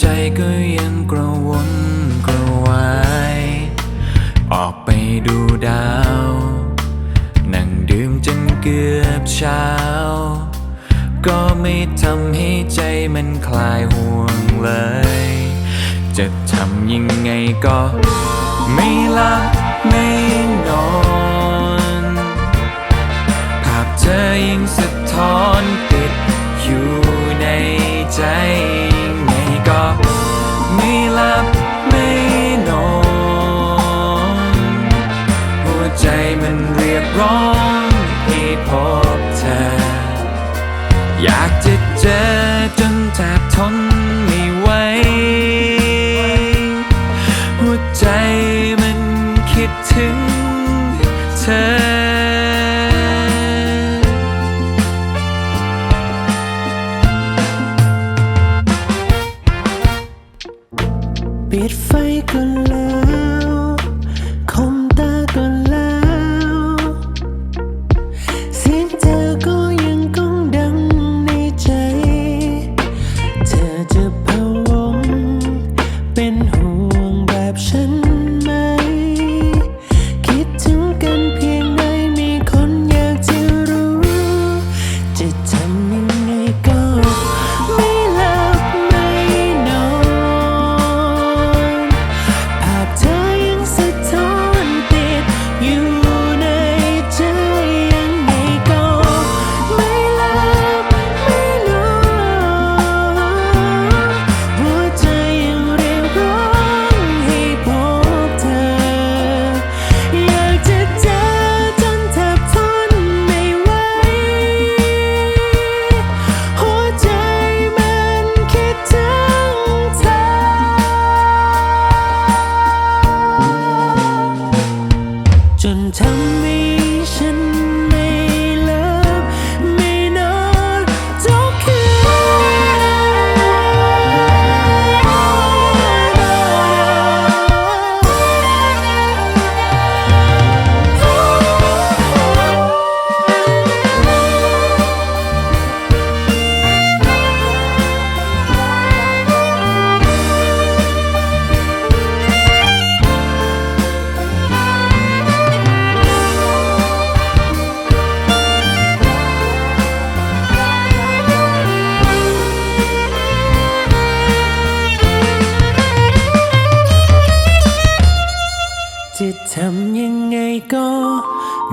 ใจก็ยังกระวนกระวาย ออกไปดูดาว นั่งดื่มจนเกือบเช้า ก็ไม่ทำให้ใจมันคลายห่วงเลย จะทำยังไงก็ไม่หลับ มันเรียกร้องให้พบเธอ อยากจะเจอจนแทบทนไม่ไหว หัวใจมันคิดถึงเธอปิดไฟก็แล้ว ทำยังไงก็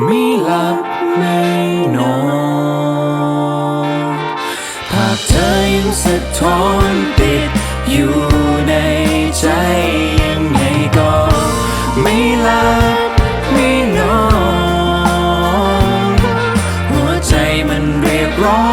ไม่หลับไม่นอนภาพเธอยังสะท้อนติดอยู่ในใจยังไงก็ไม่หลับไม่นอน หัวใจมันเรียกร้อง